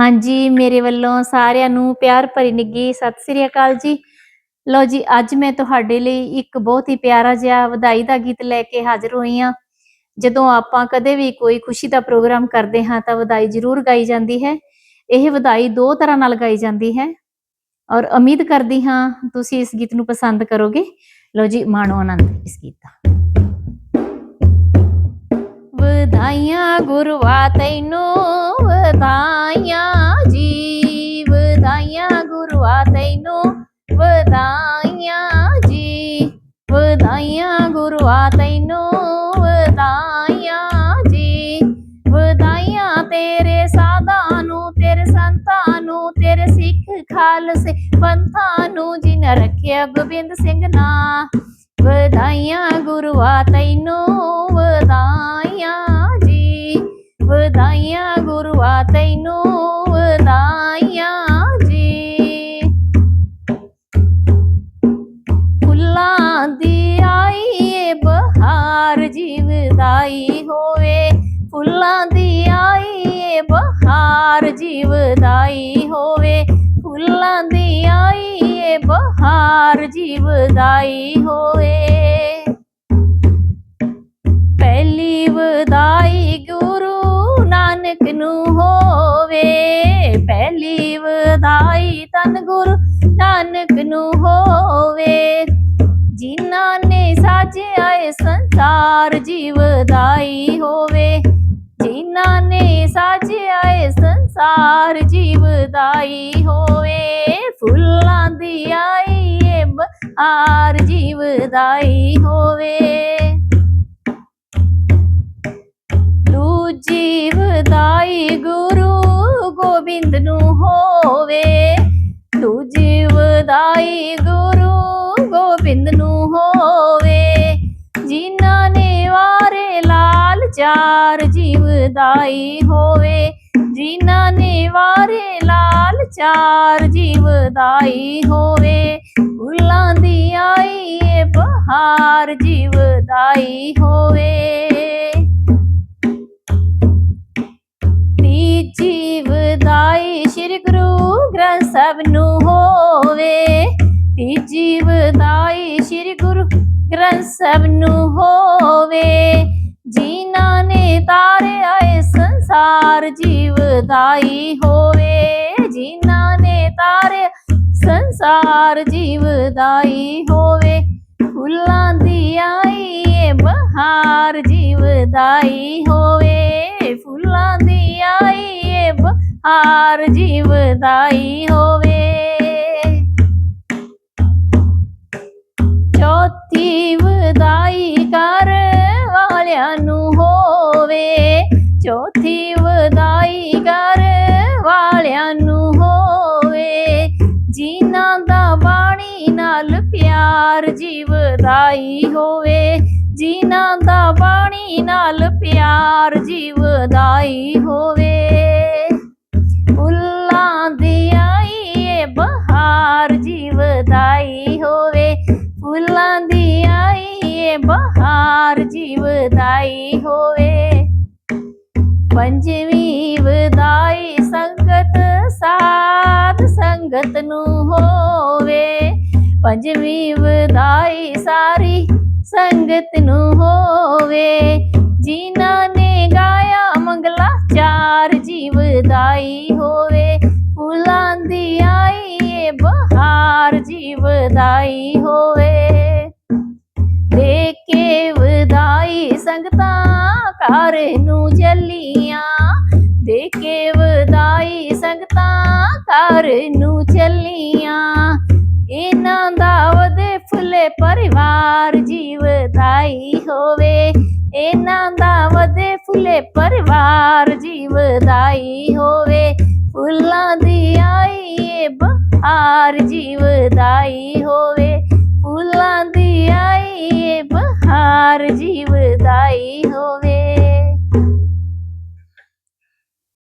ਹਾਂਜੀ, ਮੇਰੇ ਵੱਲੋਂ ਸਾਰਿਆਂ ਨੂੰ ਪਿਆਰ ਭਰੀ ਨਿੱਘੀ ਸਤਿ ਸ੍ਰੀ ਅਕਾਲ ਜੀ। ਲਓ ਜੀ, ਅੱਜ ਮੈਂ ਤੁਹਾਡੇ ਲਈ ਇੱਕ ਬਹੁਤ ਹੀ ਪਿਆਰਾ ਜਿਹਾ ਵਧਾਈ ਦਾ ਗੀਤ ਲੈ ਕੇ ਹਾਜ਼ਰ ਹੋਈ ਹਾਂ। ਜਦੋਂ ਆਪਾਂ ਕਦੇ ਵੀ ਕੋਈ ਖੁਸ਼ੀ ਦਾ ਪ੍ਰੋਗਰਾਮ ਕਰਦੇ ਹਾਂ ਤਾਂ ਵਧਾਈ ਜ਼ਰੂਰ ਗਾਈ ਜਾਂਦੀ ਹੈ। ਇਹ ਵਧਾਈ ਦੋ ਤਰ੍ਹਾਂ ਨਾਲ ਗਾਈ ਜਾਂਦੀ ਹੈ ਔਰ ਉਮੀਦ ਕਰਦੀ ਹਾਂ ਤੁਸੀਂ ਇਸ ਗੀਤ ਨੂੰ ਪਸੰਦ ਕਰੋਗੇ। ਲਓ ਜੀ, ਮਾਣੋ ਆਨੰਦ, ਇਸ ਗੀਤ ਦਾ। ਵਧਾਈਆਂ ਗੁਰਵਾ ਤੈਨੂੰ, ਵਧਾਈਆਂ ਜੀ ਵਧਾਈਆਂ ਗੁਰੂਆ ਤੈਨੂੰ, ਵਧਾਈਆਂ ਜੀ ਵਧਾਈਆਂ ਗੁਰੂਆ ਤੈਨੂੰ, ਵਧਾਈਆਂ ਜੀ ਵਧਾਈਆਂ ਤੇਰੇ ਸਾਧਾਂ ਨੂੰ, ਤੇਰੇ ਸੰਤਾਂ ਨੂੰ, ਤੇਰੇ ਸਿੱਖ ਖਾਲਸੇ ਪੰਥਾਂ ਨੂੰ, ਜਿਨ ਰੱਖਿਆ ਗੋਬਿੰਦ ਸਿੰਘ ਨਾ, ਵਧਾਈਆਂ ਗੁਰੂਆ ਤੈਨੂੰ, ਵਧਾਈਆਂ ਜੀ, ਵਧਾਈਆਂ ਗੁਰੂਆ ਤੈਨੂੰ ਵਧਾਈਆਂ ਜੀ। ਫੁੱਲਾਂ ਦੀ ਆਈਏ ਏ ਬਹਾਰ ਜੀਵਦਾਈ ਹੋਵੇ। ਫੁੱਲਾਂ ਦੀ ਆਈਏ ਏ ਬਹਾਰ ਜੀਵਦਾਈ ਹੋਵੇ। ਫੁੱਲਾਂ ਦੀ ਆਈਏ ਏ ਬਹਾਰ ਜੀਵਦਾਈ ਹੋਵੇ। ਪਹਿਲੀ ਵਧਾਈ ਗੁਰੂ ਨਾਨਕ ਨੂੰ ਹੋਵੇ। ਪਹਿਲੀ ਵਧਾਈ ਤਨ ਗੁਰੂ ਨਾਨਕ ਨੂੰ ਹੋਵੇ। ਜਿਨ੍ਹਾਂ ਨੇ ਸਾਜਿਆ ਏ ਸੰਸਾਰ ਜੀਵਦਾਈ ਹੋਵੇ। ਜਿਨ੍ਹਾਂ ਨੇ ਸਾਜਿਆ ਏ ਸੰਸਾਰ ਜੀਵਦਾਈ ਹੋਵੇ। ਫੁੱਲਾਂ ਦੀ ਆਈ ਏ ਬਹਾਰ ਜੀਵਦਾਈ ਹੋਵੇ। ਦੂਜੀ ਗੁਰੂ ਗੋਬਿੰਦ ਨੂੰ ਹੋਵੇ, ਦੂਜੀ ਵਧਾਈ ਗੁਰੂ ਗੋਬਿੰਦ ਨੂੰ ਹੋਵੇ। ਜਿਨ੍ਹਾਂ ਨੇ ਵਾਰੇ ਲਾਲ ਚਾਰ ਜੀਵਦਾਈ ਹੋਵੇ, ਜਿਨ੍ਹਾਂ ਨੇ ਵਾਰੇ ਲਾਲ ਚਾਰ ਜੀਵਦਾਈ ਹੋਵੇ, ਫੁੱਲਾਂ ਦੀ ਆਈ ਏ ਬਹਾਰ ਜੀਵਦਾਈ ਹੋਵੇ। ਤੀਜੀ ਵਧਾਈ ਸ੍ਰੀ ਗੁਰੂ ਗ੍ਰੰਥ ਸਾਹਿਬ ਨੂੰ ਹੋਵੇ ਤੀਜੀ ਦਾਈ ਸ੍ਰੀ ਗੁਰੂ ਗ੍ਰੰਥ ਸਾਹਿਬ ਨੂੰ ਹੋਵੇ। ਜਿਨ੍ਹਾਂ ਨੇ ਤਾਰਿਆ ਏ ਸੰਸਾਰ ਜੀਵਦਾਈ ਹੋਵੇ, ਜਿਨ੍ਹਾਂ ਨੇ ਤਾਰਿਆ ਸੰਸਾਰ ਜੀਵਦਾਈ ਹੋਵੇ, ਫੁੱਲਾਂ ਦੀ ਆਈ ਏ ਬਹਾਰ ਜੀਵ ਦਾਈ ਹੋਵੇ। ਬਹਾਰ ਜੀਵਦਾਈ ਹੋਵੇ। ਚੌਥੀ ਵਧਾਈ ਕਰ ਵਾਲਿਆਂ ਨੂੰ ਹੋਵੇ। ਚੌਥੀ ਵਧਾਈ ਕਰ ਵਾਲਿਆਂ ਨੂੰ ਹੋਵੇ। ਜਿਨ੍ਹਾਂ ਦਾ ਬਾਣੀ ਨਾਲ ਪਿਆਰ ਜੀਵਦਾਈ ਹੋਵੇ। ਜਿਨ੍ਹਾਂ ਦਾ ਬਾਣੀ ਨਾਲ ਪਿਆਰ ਜੀਵਦਾਈ ਹੋਵੇ। ਬਹਾਰ ਹੋਵੇ। ਪੰਜਵੀਂ ਵਧਾਈ ਸੰਗਤ, ਸਾਧ ਸੰਗਤ ਨੂੰ ਹੋਵੇ। ਪੰਜਵੀਂ ਵਧਾਈ ਸਾਰੀ ਸੰਗਤ ਨੂੰ ਹੋਵੇ। ਜਿਨ੍ਹਾਂ ਨੇ ਗਾਇਆ ਮੰਗਲਾ, ਚਾਰ ਜੀਵਦਾਈ ਹੋਵੇ। ਫੁੱਲਾਂ ਦੀ ਆਈ ਏ, ਬਹਾਰ ਜੀਵਦਾਈ ਹੋਵੇ। ਦੇ ਕੇ ਸੰਗਤਾਂ ਘਰ ਨੂੰ ਚੱਲੀਆਂ। ਦੇ ਕੇ ਵਧਾਈ ਸੰਗਤਾਂ ਘਰ ਨੂੰ ਚੱਲੀਆਂ। ਇਹਨਾਂ ਦਾ ਵਧੇ ਫੁੱਲੇ ਪਰਿਵਾਰ ਜੀਵਦਾਈ ਹੋਵੇ। ਇਹਨਾਂ ਦਾ ਵਧੇ ਫੁੱਲੇ ਪਰਿਵਾਰ ਜੀਵਦਾਈ ਹੋਵੇ। ਫੁੱਲਾਂ ਦੀ ਆਈ ਏ ਬਹਾਰ ਜੀਵਦਾਈ ਹੋਵੇ। ਫੁੱਲਾਂ ਦੀ ਆਈ ਏ ਬਹਾਰ ਜੀਵਦਾਈ ਹੋਵੇ